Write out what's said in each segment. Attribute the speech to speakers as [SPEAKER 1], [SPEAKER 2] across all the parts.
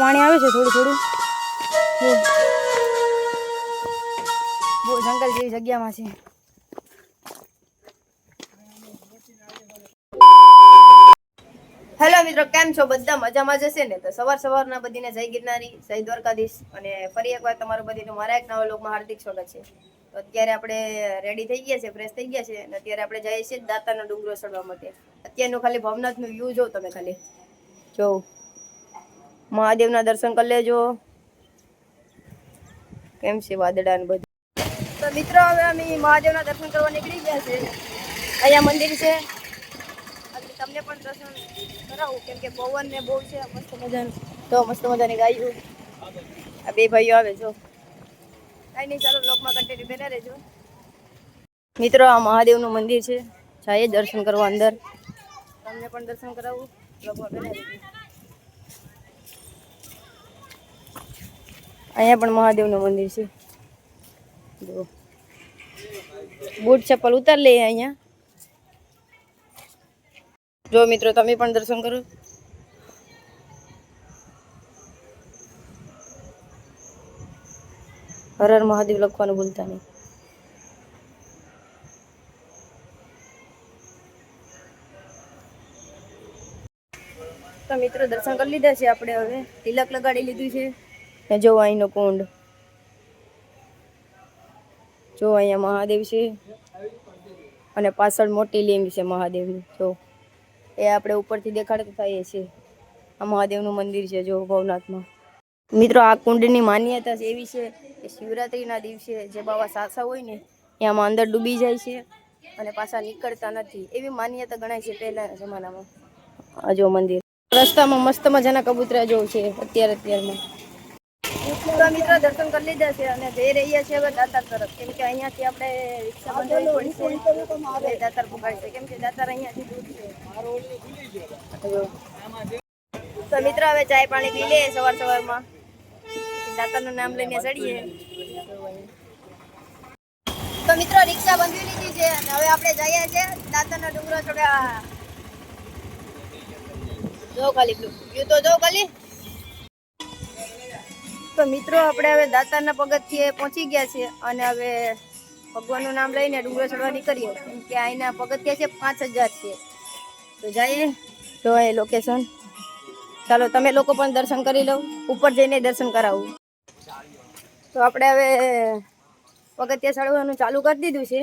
[SPEAKER 1] પાણી આવે છે, થોડું થોડું. બહુ જંગલ જેવી જગ્યામાં છે. હેલો મિત્રો, કેમ છો? બધા મજામાં જશે ને? તો સવાર સવારના બધીને જય ગિરનારી, જય દ્વારકાધીશ. અને ફરી એકવાર તમારું બધીનું મારા એક નવા લોકમાં હાર્દિક સ્વાગત છે. તો અત્યારે આપણે રેડી થઈ ગયા છે ફ્રેશ થઈ ગયા છે, અને અત્યારે આપણે જઈએ છીએ દાતાનો ડુંગરો ચડવા માટે. અત્યારનું ખાલી ભવનાથનું વ્યૂ જો તમે ખાલી. જો. મહાદેવના દર્શન કરી લેજો. કેમ છે વાદળા ને બધું? તો મિત્રો, હવે અમે મહાદેવના દર્શન કરવા નીકળી ગયા છે. અહીંયા મંદિર છે. એટલે તમને પણ દર્શન કરાવું, કેમ કે પવન ને બહુ છે, મસ્ત મજાનું. તો મસ્ત મજાની ગાયું. આ બે ભાઈઓ આવે જો. કાંઈ નહીં, ચાલો બ્લોકમાં કન્ટિન્યુ બેના રહેજો. મિત્રો, આ મહાદેવનું મંદિર છે. જઈએ દર્શન કરવા અંદર. તમને પણ દર્શન કરાવું બ્લોકમાં બેના રહેજો. અહીંયા પણ મહાદેવનું મંદિર છે. જો બૂટ ચપ્પલ ઉતાર લઈએ અહીંયા. જો મિત્રો, તમે પણ દર્શન કરો. હર મહાદેવ લખવાનું ભૂલતા નહીં. તો મિત્રો, દર્શન કરી લીધા છે આપણે હવે. તિલક લગાડી લીધું છે. ને જો અહીંનો કુંડ. જો અહીંયા મહાદેવ છે. અને પાછળ મોટી લીંબ છે મહાદેવની. જો. એ આપણે ઉપરથી દેખાડતા થઈએ છીએ આ મહાદેવનું મંદિર છે જો ભવનાથમાં. મિત્રો, આ કુંડની માન્યતા એવી છે કે શિવરાત્રિના દિવસે જે બાવા સાસા હોય ને એમાં અંદર ડૂબી જાય છે અને પાછા નીકળતા નથી. એવી માન્યતા ગણાય છે પહેલાના જમાનામાં. આ જો મંદિર. રસ્તામાં મસ્ત મજાના કબૂતરા જોવું છે અત્યારે અત્યારમાં. તો મિત્રો દર્શન કરી લીધા છે અને જઈ રહ્યા છે હવે દાતાર તરફ. કેમ કે અહીંયાથી આપણે રિક્ષા બંધ પડશે એટલે દાતાર પકડશે કેમ કે દાતાર અહીંયાથી દૂર છે. તો મિત્રો હવે ચાય પાણી પી લે સવાર સવારમાં. દાતાનું નામ લઈને ચડીએ. તો મિત્રો રિક્ષા બંધી લીધી છે અને હવે આપણે જઈએ છીએ દાતાનો ડુંગરો ચડ્યા જો ખાલી વ્યૂ તો જો ખાલી. તો મિત્રો, આપણે હવે દાતારના પગથિયે પહોંચી ગયા છે અને હવે ભગવાનનું નામ લઈને ડુંગરો ચડવા નીકળીએ. કે અહીંના પગથિયા છે પાંચ હજાર છે. તો જઈએ જો એ લોકેશન ચાલો, તમે લોકો પણ દર્શન કરી લો. ઉપર જઈને દર્શન કરાવું. તો આપણે હવે પગથિયા ચડવાનું ચાલુ કરી દીધું છે.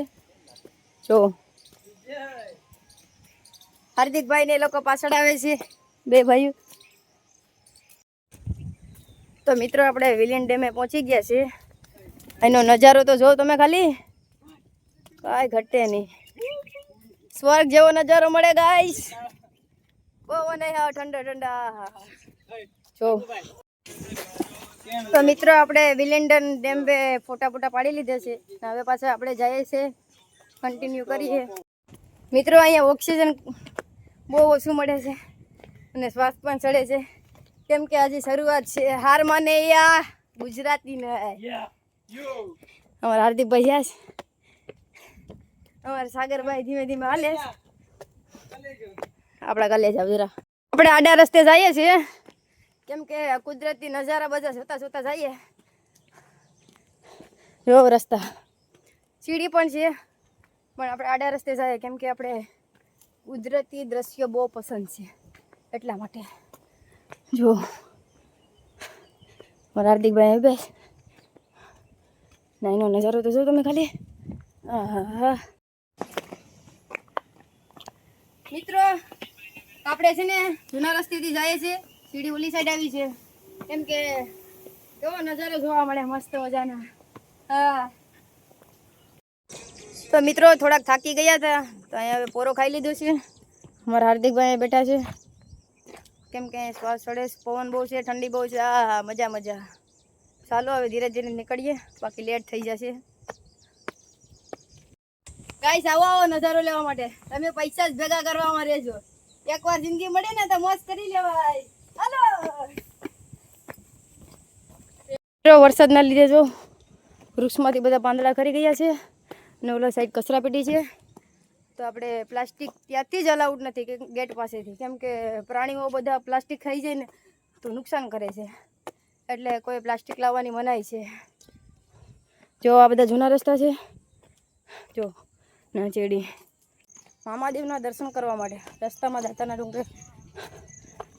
[SPEAKER 1] જો. હાર્દિકભાઈ ને એ લોકો પાછળ આવે છે. બે ભાઈઓ. તો મિત્રો, આપણે વિલિયન ડેમે પહોંચી ગયા છે એનો નજારો તો જો તમે ખાલી. કાંઈ ઘટે નહીં. સ્વર્ગ જેવો નજારો મળે ગાઈસ પવન હા ઠંડા ઠંડા. જો. તો મિત્રો, આપણે વિલિન્ડન ડેમ બે ફોટા ફોટા પાડી લીધા છે. હવે પાછા આપણે જઈએ છીએ. કન્ટિન્યુ કરીએ. મિત્રો, અહીંયા ઓક્સિજન બહુ ઓછું મળે છે અને શ્વાસ પણ ચડે છે. કેમ કે આજે શરૂઆત છે હાર માને યા ગુજરાતી ને અમારા હાર્દિકભાઈ જ્યાં છે. અમારા સાગરભાઈ ધીમે ધીમે હાલે આપણા ગલે જાવ જરા. આપણે આડા રસ્તે જઈએ છીએ. કેમ કે કુદરતી નજારા બધા જોતા જોતા જઈએ. જો રસ્તા. સીડી પણ છે. પણ આપણે આડા રસ્તે જઈએ. કેમ કે આપણે કુદરતી દ્રશ્યો બહુ પસંદ છે. એટલા માટે. જો. મારા હાર્દિકભાઈ આવી બેસ. નાઈનો નજારો તો જો તમે ખાલી. મિત્રો, આપણે છે ને જૂના રસ્તેથી જઈએ છીએ. સીડી ઓલી સાઈડ આવી છે. કેમ કે કેવો નજારો જોવા મળે, મસ્ત મજાના. હા. તો મિત્રો, થોડાક થાકી ગયા હતા, તો અહીંયા હવે પોરો ખાઈ લીધો છે. અમારા હાર્દિકભાઈ બેઠા છે. કેમ કે શ્વાસ ચડે પવન બહુ છે, ઠંડી બહુ છે. આ હા મજા મજા. ચાલો હવે ધીરે ધીરે નીકળીએ. બાકી લેટ થઈ જશે. ગાઈસ આવો આવો નજારો લેવા માટે. તમે પૈસા જ ભેગા કરવામાં રહેજો. એકવાર જિંદગી મળે ને તો મોજ કરી લેવાય. હાલો. વરસાદના લીધે જો વૃક્ષમાંથી બધા પાંદડા ખરી ગયા છે. ને ઓલા સાઈડ કચરા પેટી છે. તો આપણે પ્લાસ્ટિક ત્યાંથી જ અલાઉડ નથી કે ગેટ પાસેથી. કેમ કે પ્રાણીઓ બધા પ્લાસ્ટિક ખાઈ જાય ને તો નુકસાન કરે છે. એટલે કોઈ પ્લાસ્ટિક લાવવાની મનાઈ છે. જો આ બધા જૂના રસ્તા છે. જો નાચેડી મામાદેવના દર્શન કરવા માટે રસ્તામાં દાતાના ડુંગરે.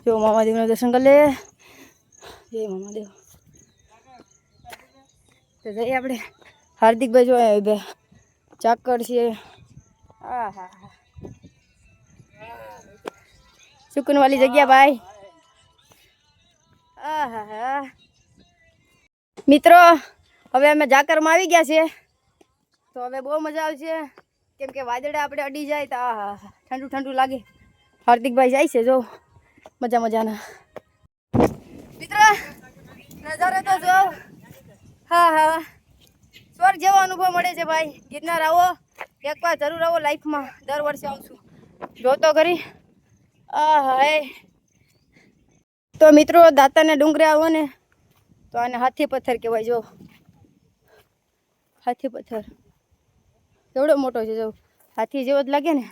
[SPEAKER 1] જો, મામાદેવના દર્શન કરી લે. જય મામાદેવ. તો જઈએ આપણે. હાર્દિકભાઈ જો ચાકર છે. હા. સુકૂનવાળી જગ્યા, ભાઈ. મિત્રો, હવે અમે જાકરમાં આવી ગયા છીએ. તો હવે બહુ મજા આવશે. કેમ કે વાદળા આપણે અડી જાય તો આ ઠંડુ ઠંડુ લાગે. હાર્દિકભાઈ જાય છે, જો. મજા મજાના. મિત્ર, નજારો તો જો. હા હા. સ્વર્ગ જેવો અનુભવ મળે છે, ભાઈ. ગિરનાર આવો. એકવાર જરૂર આવો લાઈફમાં દર વર્ષે આવશું જોતો કરી હાય. તો મિત્રો, દાતાને ડુંગરે આવો ને. તો આને હાથી પથ્થર કહેવાય, જો. હાથી પથ્થર. કેવડો મોટો છે, જો. હાથી જેવો જ લાગે ને.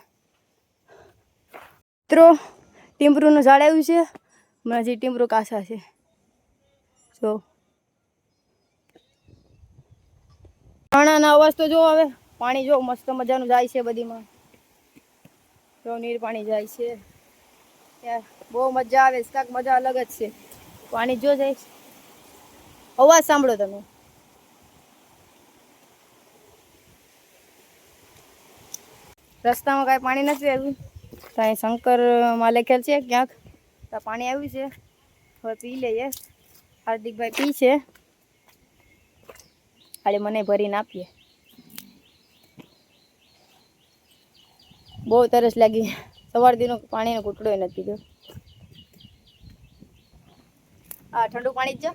[SPEAKER 1] મિત્રો, ટીમરૂનું ઝાડ આવ્યું છે. હમણાં જે ટીમરૂ કાસા છે. જો. પાણાના અવાજ તો જો હવે. પાણી જો મસ્ત મજાનું જાય છે બધીમાં. જો નીર પાણી જાય છે. ત્યાં બહુ મજા આવે છે કાંક મજા અલગ જ છે. પાણી જો જાય. અવાજ સાંભળો તમે. રસ્તામાં કાંઈ પાણી નથી આવ્યું? ત્યાં શંકરમાં લખેલ છે ક્યાંક. તો પાણી આવ્યું છે. હવે પી લઈએ. હાર્દિકભાઈ પી છે. ખાલી મને ભરીને આપીએ. બહુ તરસ લાગી. સવાર દીનો પાણીનો ઘૂંટડો નથી પીધો આ ઠંડુ પાણી જ છે?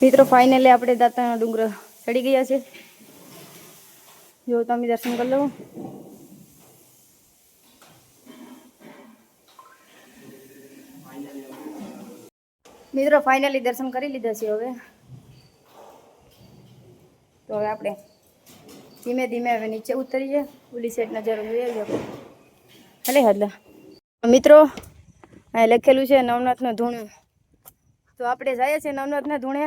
[SPEAKER 1] મિત્રો ફાઇનલી આપણે દાતાના ડુંગર ચડી ગયા છે. જો, તમે દર્શન કરી લો. મિત્રો ફાઇનલી દર્શન કરી લીધા છે હવે. તો હવે આપણે ધીમે ધીમે હવે નીચે ઉતરીએ. ઓલી સાઈડ નજર આપણે હલે હદલા મિત્રો અહીં લખેલું છે નવનાથનું ધૂણું. તો આપણે જઈએ છીએ નવનાથના ધૂણે.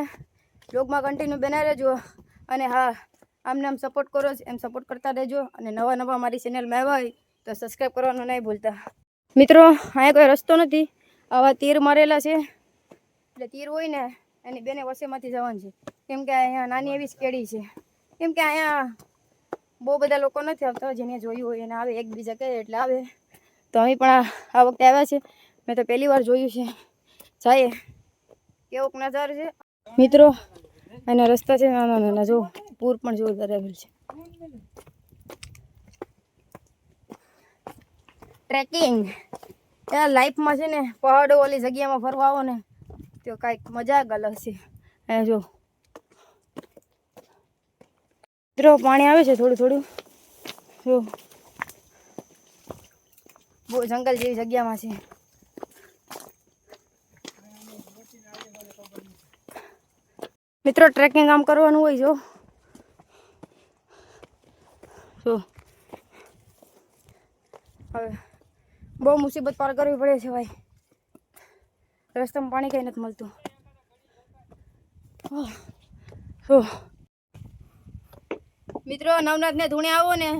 [SPEAKER 1] બ્લોગમાં કન્ટિન્યુ બનાવી રહેજો અને હા, આમને આમ સપોર્ટ કરો એમ સપોર્ટ કરતા રહેજો અને નવા નવા મારી ચેનલમાં આવ્યા હોય તો સબસ્ક્રાઈબ કરવાનું નહીં ભૂલતા. મિત્રો, અહીંયા કોઈ રસ્તો નથી. આવા તીર મારેલા છે. એટલે તીર હોય ને, એની બેને વસેમાંથી જવાનું છે. કેમ કે અહીંયા નાની એવી કેડી છે. કેમ કે અહીંયા બહુ બધા લોકો નથી આવતા, જેને જોયું હોય એને આવે, એકબીજા કહે એટલે આવે. તો અમે પણ આ- વખતે આવ્યા છે. મેં તો પહેલી વાર જોયું છે. જાય કેવોક નજારો છે? મિત્રો એના રસ્તા છે નાના નાના જો, પૂર પણ જોરદાર આવેલ છે. ટ્રેકિંગ લાઈફમાં છે ને, પહાડો વાળી જગ્યામાં ફરવા આવો ને તો કાંઈક મજા ગલ છે અહીંયા જો. મિત્રો પાણી આવે છે થોડું થોડું. જો. બહુ જંગલ જેવી જગ્યામાં છે. મિત્રો ટ્રેકિંગ આમ કરવાનું હોય જો. જો. હવે બહુ મુસીબત પાર કરવી પડે છે ભાઈ. રસ્તામાં પાણી કંઈ નથી મળતું. મિત્રો, નવનાથને ધૂણે આવો ને.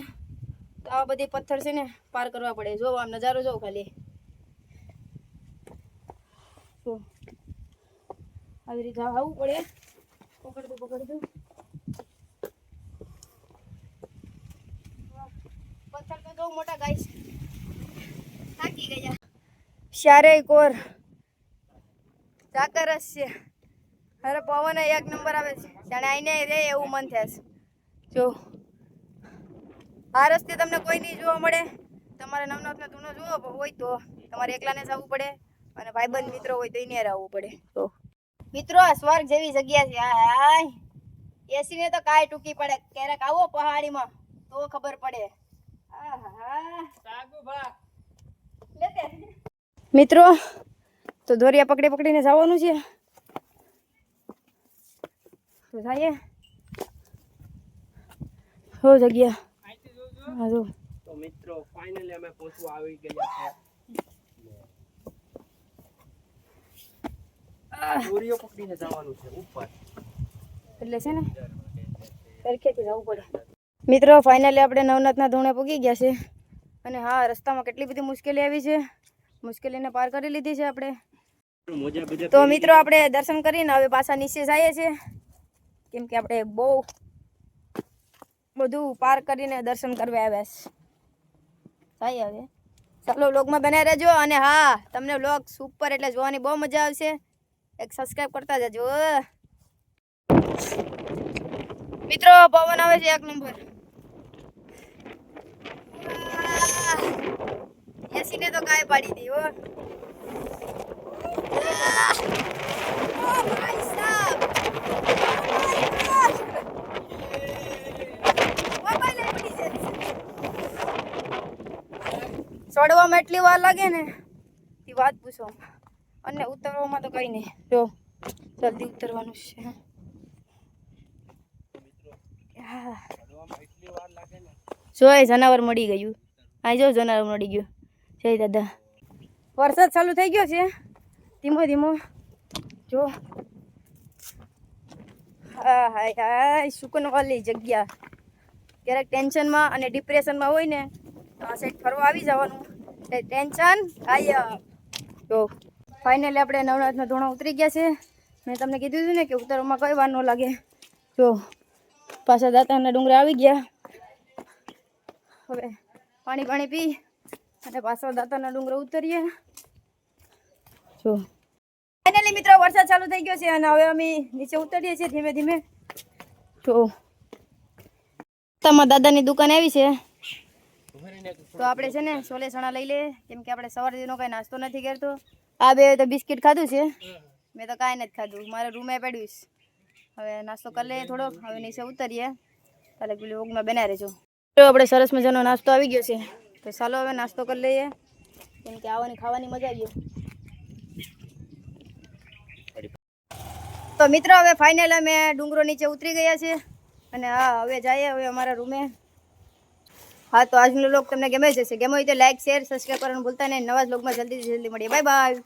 [SPEAKER 1] તો આવા બધી પથ્થર છે ને પાર કરવા પડે. જો આમ નજારો જોવો ખાલી. આવી રીતે આવવું પડે. પકડતું પકડતું પથ્થર તો મોટા ગાય થાકી ગયા. શારે કોર જાકરસ છે અરે પવન એક નંબર આવે છે. જાણે આઈને રે એવું મન થાય જો. આ રસ્તે તમને કોઈ નહીં જોવા મળે. તમારે નવનાથનો ધૂનો જોવો હોય તો. તમારે એકલાને જ આવવું પડે અને ભાઈબંધ મિત્રો હોય તો એને આવવું પડે. તો મિત્રો આ સ્વર્ગ જેવી જગ્યા છે. હાય એસીને તો કાંઈ ટૂંકી પડે. ક્યારેક આવો પહાડીમાં તો ખબર પડે. મિત્રો તો દોરિયા પકડી પકડીને જવાનું છે. જઈએ. હો જગ્યા. હા જો.
[SPEAKER 2] તો મિત્રો ફાઇનલી અમે પહોંચવા આવી ગયા છે. દોરીઓ પકડીને જવાનું છે ઉપર.
[SPEAKER 1] એટલે છે ને સરખેથી જવું પડે. મિત્રો ફાઇનલી આપણે નવનાથના ધોણે પગી ગયા છે. અને હા રસ્તામાં કેટલી બધી મુશ્કેલી આવી છે. મુશ્કેલીને પાર કરી લીધી છે આપણે. તો મિત્રો આપણે દર્શન કરીને હવે પાછા નીચે જઈએ છીએ. કેમ કે આપણે બહુ બધું પાર કરીને દર્શન કરવા આવ્યા છે. જઈએ હવે. ચાલો વ્લોગમાં બનાવી રહેજો અને હા તમને વ્લોગ સુપર એટલે જોવાની બહુ મજા આવશે. એક સબસ્ક્રાઈબ કરતા જજો. મિત્રો પવન આવે છે એક નંબર એસીને તો કાંઈ પાડી દી હો Oh my God! મોબાઈલ એ પડી જાય છે. ચડવામાં એટલી વાર લાગે ને એ વાત પૂછો. અને ઉતરવામાં તો કઈ નહીં જો, જલ્દી ઉતરવાનું છે. જોય જનાવર મળી ગયું. આ જો જનાવર મળી ગયું. જય દાદા. વરસાદ ચાલુ થઈ ગયો છે? ધીમો ધીમો જો હા હાય હાય સુકનવાળી જગ્યા. ક્યારેક ટેન્શનમાં અને ડિપ્રેશનમાં હોય ને, તો આ સાઈડ ફરવા આવી જવાનું. એટલે ટેન્શન ગાયબ જો ફાઇનલી આપણે નવરાતના ધોણા ઉતરી ગયા છે. મેં તમને કીધું હતું ને કે ઉતરવામાં કઈ વાર ન લાગે. જો, પાછા દાંતાના ડુંગરા આવી ગયા. હવે પાણી પાણી પી અને પાછળ દાંતાના ડુંગરા ઉતરીએ. ફાઇનલી મિત્રો, વરસાદ ચાલુ થઈ ગયો છે અને હવે અમે નીચે ઉતરીએ છીએ ધીમે ધીમે. તો તમારા દાદાની દુકાન આવી છે. તો આપણે છે ને સોલે ચણા લઈ લઈએ. કેમ કે આપણે સવારથીનો કાંઈ નાસ્તો નથી કરતો. આ બે તો બિસ્કિટ ખાધું છે. મેં તો કાંઈ નથી ખાધું. મારે રૂમે પડ્યું છે. હવે નાસ્તો કરી લઈએ થોડોક. હવે નીચે ઉતરીએ. કાલે પેલી ઓગમાં બનાવી રહેજો. તો આપણે સરસ મજાનો નાસ્તો આવી ગયો છે. તો ચાલો હવે નાસ્તો કરી લઈએ. કેમ કે આવવાની ખાવાની મજા આવી ગઈ. તો મિત્રો, હવે ફાઇનલ અમે ડુંગરો નીચે ઉતરી ગયા છે અને હા, હવે જઈએ હવે અમારા રૂમે. હા, તો આજનો લોક તમને ગમે જશે ગમે હોય તો લાઈક શેર સબસ્ક્રાઈબ કરવાનું ભૂલતા નહીં. નવા લોકમાં જલ્દીથી જલ્દી મળીએ. Bye bye